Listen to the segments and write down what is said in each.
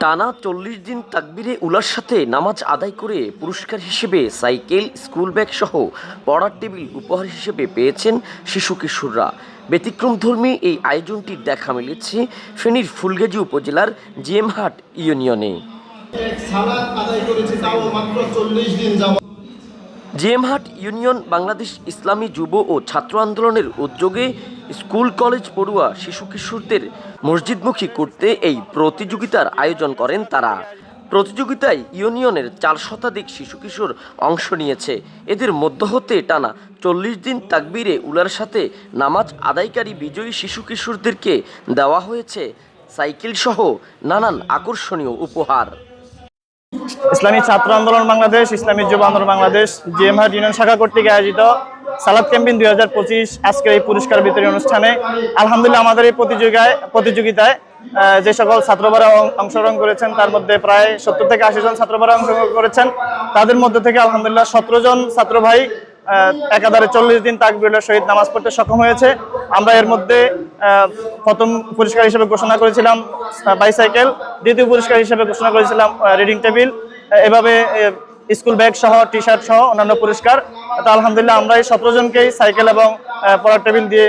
টানা চল্লিশ দিন তাকবিরে উলার সাথে নামাজ আদায় করে পুরস্কার হিসেবে সাইকেল, স্কুল ব্যাগ সহ পড়ার টেবিল উপহার হিসেবে পেয়েছেন শিশু কিশোররা। ব্যতিক্রমধর্মী এই আয়োজনটি দেখা মিলেছে ফেনীর ফুলগাজী উপজেলার জিএমহাট ইউনিয়নে। আদায় করেছে তাও মাত্র চল্লিশ দিন যাওয়া। জিএমহাট ইউনিয়ন বাংলাদেশ ইসলামী যুব ও ছাত্র আন্দোলনের উদ্যোগে স্কুল, কলেজ, পড়ুয়া, শিশু কিশোরদের মসজিদমুখী করতে এই প্রতিযোগিতার আয়োজন করেন তারা। প্রতিযোগিতায় ইউনিয়নের চার শতাধিক শিশু কিশোর অংশ নিয়েছে। এদের মধ্য হতে টানা চল্লিশ দিন তাকবীরে উলার সাথে নামাজ আদায়কারী বিজয়ী শিশু কিশোরদেরকে দেওয়া হয়েছে। সাইকেল সহ নানান আকর্ষণীয় উপহার। ইসলামী ছাত্র আন্দোলন বাংলাদেশ, ইসলামী যুব আন্দোলন বাংলাদেশ, জিএমহাট ইউনিয়ন শাখা কর্তৃক আয়োজিত সালাদ ক্যাম্পেইন দুই হাজার পঁচিশ আজকের এই পুরস্কার বিতরণী অনুষ্ঠানে আলহামদুলিল্লাহ আমাদের এই প্রতিযোগিতায় প্রতিযোগিতায় যে সকল ছাত্রবারা অংশগ্রহণ করেছেন, তার মধ্যে প্রায় সত্তর থেকে আশি জন ছাত্রবারা অংশগ্রহণ করেছেন। তাদের মধ্যে থেকে আলহামদুলিল্লাহ সতেরো জন ছাত্র ভাই একাধারে চল্লিশ দিন তাক তাকবিরুল্লাহ শহীদ নামাজ পড়তে সক্ষম হয়েছে। আমরা এর মধ্যে প্রথম পুরস্কার হিসেবে ঘোষণা করেছিলাম বাইসাইকেল, দ্বিতীয় পুরস্কার হিসেবে ঘোষণা করেছিলাম রিডিং টেবিল। এভাবে স্কুল ব্যাগ সহ টি শার্ট সহ অন্যান্য পুরস্কার। তো আলহামদুলিল্লাহ আমরা এই সতেরো জনকেই সাইকেল এবং পড়ার টেবিল দিয়ে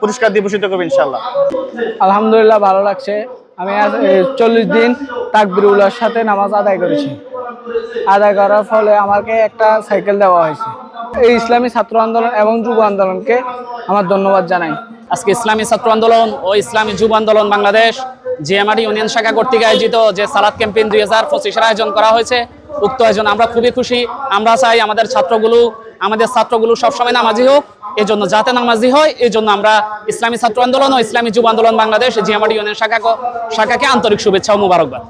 পুরস্কার দিয়ে ভূষিত করব ইনশাল্লাহ আলহামদুলিল্লাহ ভালো লাগছে। আমি আজ চল্লিশ দিন তাকবিরুল্লাহর সাথে নামাজ আদায় করেছি। আদায় করার ফলে আমাকে একটা সাইকেল দেওয়া হয়েছে। এই ইসলামী ছাত্র আন্দোলন এবং যুব আন্দোলনকে আমার ধন্যবাদ জানাই। আজকে ইসলামী ছাত্র আন্দোলন ও ইসলামী যুব আন্দোলন বাংলাদেশ জিএমআরডি ইউনিয়ন শাখা কর্তৃক আয়োজিত যে সালাদ ক্যাম্পেইন দুই হাজার পঁচিশের আয়োজন করা হয়েছে, উক্ত আয়োজন আমরা খুবই খুশি। আমরা চাই আমাদের ছাত্রগুলো আমাদের ছাত্রগুলো সবসময় নামাজি হোক এই জন্য যাতে নামাজি হয় এই জন্য আমরা ইসলামী ছাত্র আন্দোলন ও ইসলামী যুব আন্দোলন বাংলাদেশ জিএমআরডি ইউনিয়ন শাখা শাখাকে আন্তরিক শুভেচ্ছা ও মুবারকবাদ।